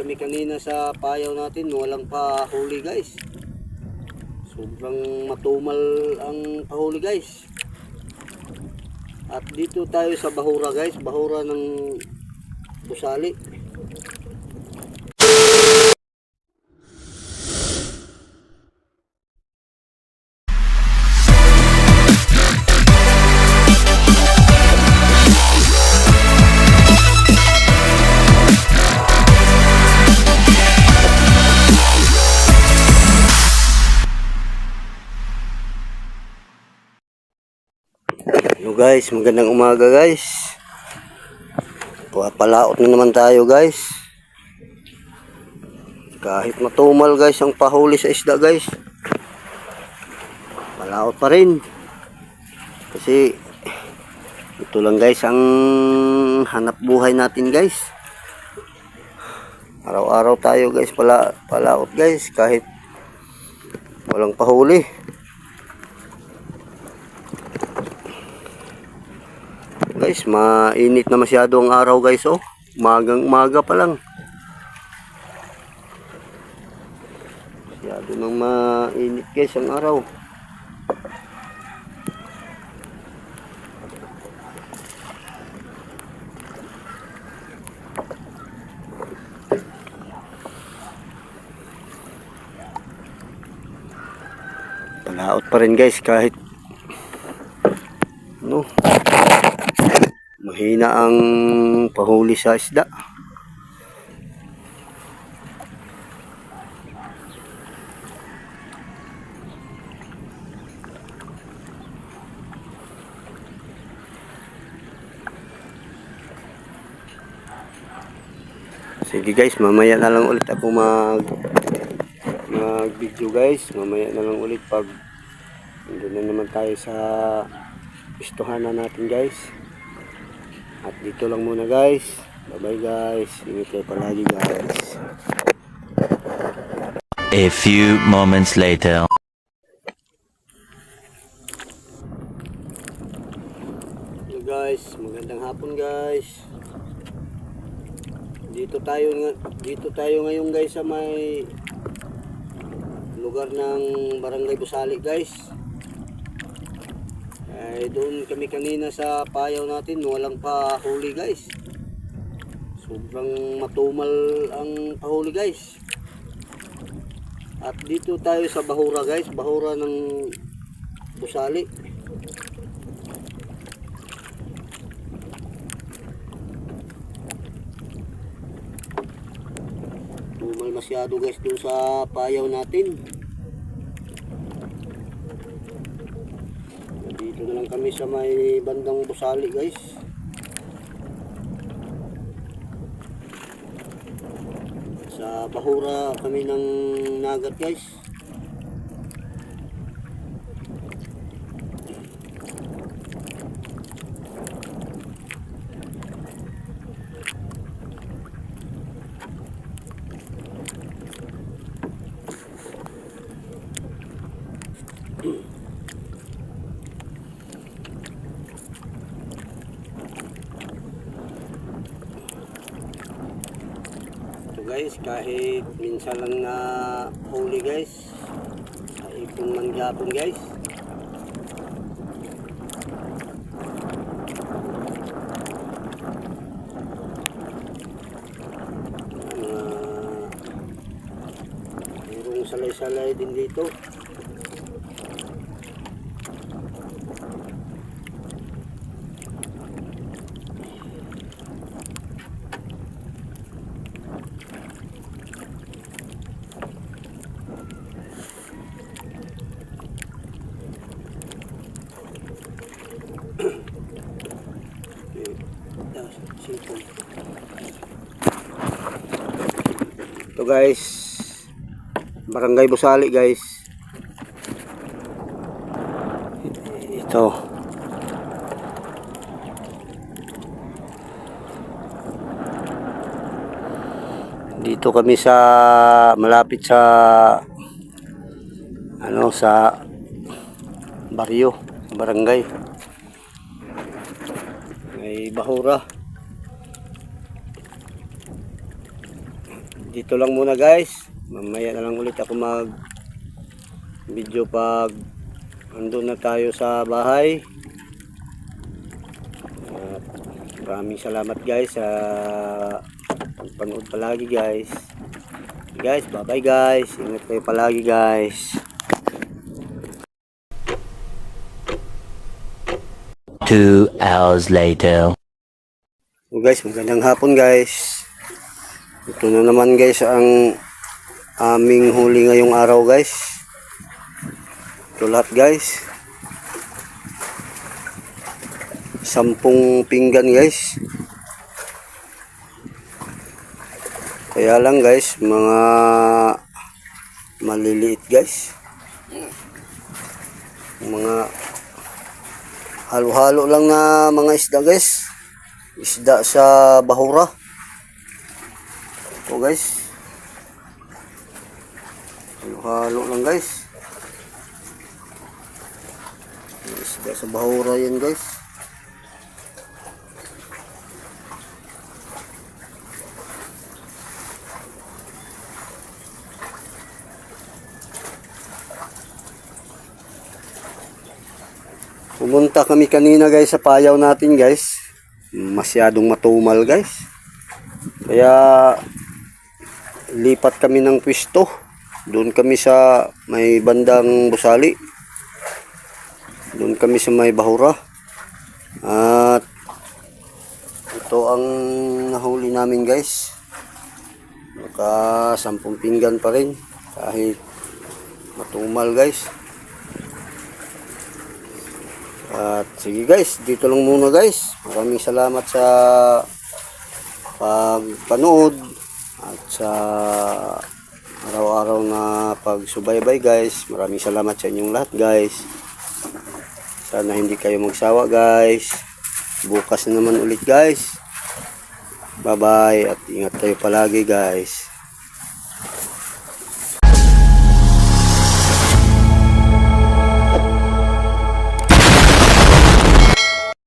kami kanina sa payaw natin, walang pahuli guys. Sobrang matumal ang pahuli guys. At dito tayo sa Bahura guys, Bahura ng Busali. Guys, magandang umaga guys. Palaot na naman tayo guys. Kahit matumal guys ang pahuli sa isda guys. Palaot pa rin. Kasi ito lang guys ang hanap buhay natin guys. Araw-araw tayo guys pala palaot guys kahit walang pahuli. Guys, mainit na masyado ang araw guys oh. Magang umaga pa lang. Masyado nang mainit guys ang araw. Palaot pa rin guys kahit no mahina ang pahuli sa isda. Sige guys, mamaya na lang ulit ako mag mag video guys. Mamaya na lang ulit pag doon na naman tayo sa pistuhan na natin guys. At dito lang muna guys. Bye bye guys. Ingat kayo palagi guys. A few moments later. Hello guys, magandang hapon guys. Dito tayo dito tayo ngayon guys sa may lugar ng Barangay Busali guys. Eh, doon kami kanina sa payaw natin, walang pahuli guys. Sobrang matumal ang pahuli guys. At dito tayo sa Bahura guys, Bahura ng Busali. Tumal masyado guys dun sa payaw natin. Dito na lang kami sa may bandang busali guys. Sa Bahura kami ng nagat guys. Guys, kahit minsan lang na huli guys, ipon man guys. Mga mayroong salay-salay din dito. Guys, Barangay Busali guys. Ito. Dito kami sa malapit sa ano sa baryo, barangay. May bahura. Dito lang muna guys. Mamaya na lang ulit ako mag video pag andun na tayo sa bahay. At maraming salamat guys sa pagpanood palagi guys. Guys, bye bye guys. Ingat kayo palagi guys. Two hours later. So guys, magandang hapon guys. Ito na naman guys ang aming huli ngayong araw guys. Ito lahat guys. Sampung pinggan guys. Kaya lang guys, mga maliliit guys. Mga halo-halo lang na mga isda guys isda sa bahura ito guys halo-halo lang guys isda sa bahura yan guys Pumunta kami kanina guys sa payaw natin guys. Masyadong matumal guys. Kaya lipat kami ng pwesto. Doon kami sa may bandang Busali. Doon kami sa may Bahura. At ito ang nahuli namin guys. Naka 10 pinggan pa rin. Kahit matumal guys. At sige guys, dito lang muna guys. Maraming salamat sa pagpanood at sa araw-araw na pagsubaybay guys. Maraming salamat sa inyong lahat guys. Sana hindi kayo magsawa guys. Bukas na naman ulit guys. Bye bye at ingat kayo palagi guys.